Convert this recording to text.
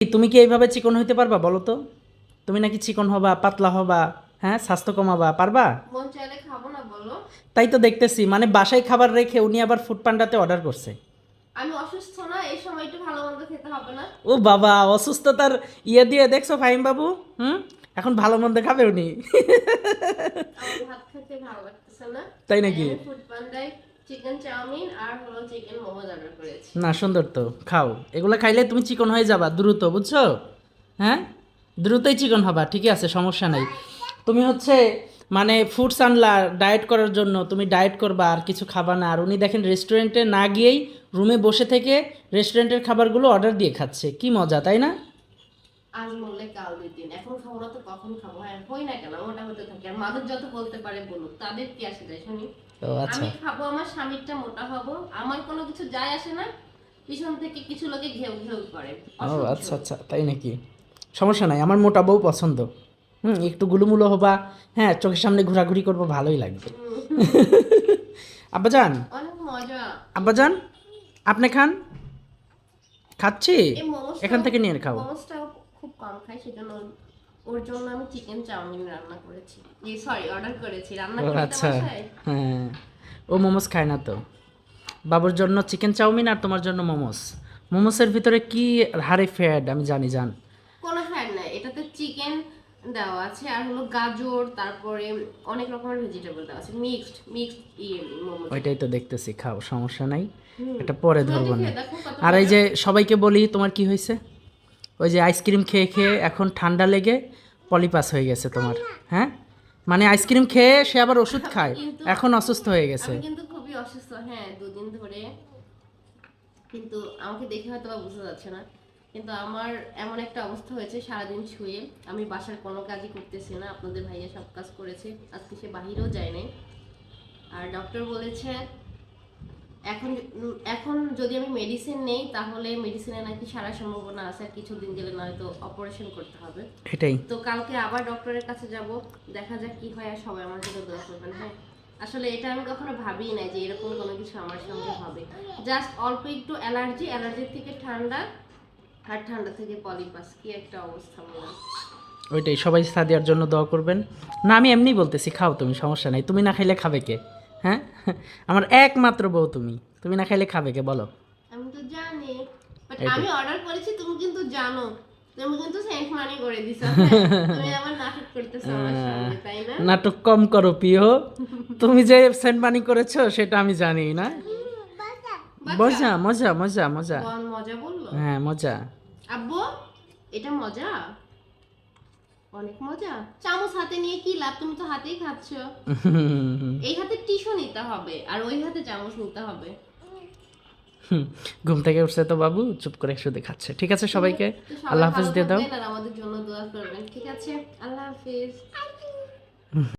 তুমি কি এইভাবে চিকন হইতে পারবা বলো তো? তুমি নাকি চিকন হবা পাতলা হবা হ্যাঁ স্বাস্থ্য কমাবা পারবা? খাব না বলো। তাই তো দেখতেছি মানে বাসায় খাবার রেখে উনি আবার ফুড পান্ডাতে অর্ডার করছে। আমি অসুস্থ না এই সময় একটু ভালো মন্দ খেতে হবে না। ও বাবা অসুস্থতার ইয়ে দিয়ে দেখছ ফাহিম বাবু? হুম? এখন ভালো মন্দ খাবে উনি। ভাত খেতে ভালো লাগতেছে না। তাই নাকি? ফুড পান্ডায় চিকেন চাউমিন আর হলো চিকেন মোমোজ অর্ডার করেছি। না সুন্দর তো খাও। এগুলো খাইলে তুমি চিকন হয়ে যাবা দ্রুত বুঝছ? হ্যাঁ? দ্রুতই চিকন হবা ঠিকই আছে সমস্যা নাই। তুমি হচ্ছে মানে ফুডস আনলা ডায়েট করার জন্য তুমি ডায়েট করবা আর কিছু খাবা না। আর উনি দেখেন রেস্টুরেন্টে না গিয়েই রুমে বসে থেকে রেস্টুরেন্টের খাবারগুলো অর্ডার দিয়ে খাচ্ছে। কি মজা তাই না? আজ মরলে কাল দিন। এখন খাব না তো কখন খাব? হ্যাঁ হই না কেন? ওটা হতে থাকে। আর মানুষ যত বলতে পারে বলুক তাদের কি আসে যায় শুনি? ও আচ্ছা। আমি খাব আমার স্বামীরটা মোটা হব। আমার কোনো কিছু যায় আসে না। পিছন থেকে কিছু লোকে ঘেউ ঘেউ করে। ও আচ্ছা আচ্ছা তাই নাকি? সমস্যা নাই আমার মোটা বউ পছন্দ। হুম একটু গুলুমুলো হবা হ্যাঁ চোখের সামনে ঘোরাঘুরি করব ভালোই লাগবে। আব্বাজান? আব্বাজান আপনি খান? খাচ্ছি? এখান থেকে নিয়ে খাব খুব কম খাই সেজন্য ওর- জন্য আমি চিকেন চাউমিন রান্না করেছি। এই সরি অর্ডার করেছি। রান্না করতে আচ্ছা। হ্যাঁ। ও মোমোস খায় না তো। বাবুর জন্য চিকেন চাউমিন আর তোমার জন্য মোমোস। মোমোসের ভিতরে কি হারে ফ্যাড আমি জানি জান। কোনো ফ্যাট নাই। এটাতে চিকেন দেওয়া আছে আর হলো গাজর তারপরে অনেক রকমের ভেজিটেবল দেওয়া আছে। মিক্সড মিক্সড মোমো ওইটাই তো দেখতেছি খাও সমস্যা নাই। এটা পরে ধরবো না। আর এই যে সবাইকে বলি তোমার কি হয়েছে? ওই যে আইসক্রিম খেয়ে খেয়ে এখন ঠান্ডা লেগে পলিপাস হয়ে গেছে তোমার হ্যাঁ? মানে আইসক্রিম খেয়ে সে আবার ওষুধ খায় এখন অসুস্থ হয়ে গেছে। কিন্তু খুবই অসুস্থ হ্যাঁ দুদিন ধরে। কিন্তু আমাকে দেখে হয়তো বা বোঝা যাচ্ছে না। কিন্তু আমার এমন একটা অবস্থা হয়েছে সারাদিন শুয়ে। আমি বাসার কোনো কাজই করতেছি না আপনাদের ভাইয়া সব কাজ করেছে। আজকে সে বাহিরেও যায় নাই। আর ডক্টর বলেছে এখন এখন যদি আমি মেডিসিন নেই তাহলে মেডিসিনে নাকি সারা সম্ভাবনা আছে আর কিছুদিন গেলে নয়তো অপারেশন করতে হবে। এটাই। তো কালকে আবার ডক্টরের কাছে যাব দেখা যাক কি হয় আর সবাই আমার জন্য দোয়া করবেন হ্যাঁ। আসলে এটা আমি কখনো ভাবিই নাই যে এরকম কোনো কিছু আমার সঙ্গে হবে। জাস্ট অল্প একটু অ্যালার্জি অ্যালার্জির থেকে ঠান্ডা আর ঠান্ডা থেকে পলিপাস কি একটা অবস্থা মনে। ওইটাই সবাই সাদিয়ার জন্য দোয়া করবেন। না আমি এমনি বলতেছি খাও তুমি সমস্যা নাই। তুমি না খাইলে খাবে কে? হ্যাঁ? আমার একমাত্র বউ তুমি। তুমি না খাইলে খাবে কে বলো। আমি তো জানি বাট আমি অর্ডার করেছি তুমি কিন্তু জানো। তুমি কিন্তু সেন্ট মানি করে দিছো হ্যাঁ? তুমি আমার নাটক করতেছো তাই না? নাটক কম করো প্রিয়। তুমি যে সেন্ট মানি করেছ সেটা আমি জানি না? মজা মজা মজা মজা। মজা বলল? হ্যাঁ মজা। আব্বু এটা মজা? অনেক মজা। চামচ হাতে নিয়ে কি লাভ? তুমি তো হাতেই খাচ্ছ। এই হাতে টিস্যু নিতে হবে আর ওই হাতে চামচ নিতে হবে। ঘুম থেকে উঠছে তো বাবু চুপ করে শুধু খাচ্ছে। ঠিক আছে সবাইকে? আল্লাহ হাফিজ দিয়ে দাও। আমাদের জন্য দোয়া করবেন। ঠিক আছে? আল্লাহ হাফেজ।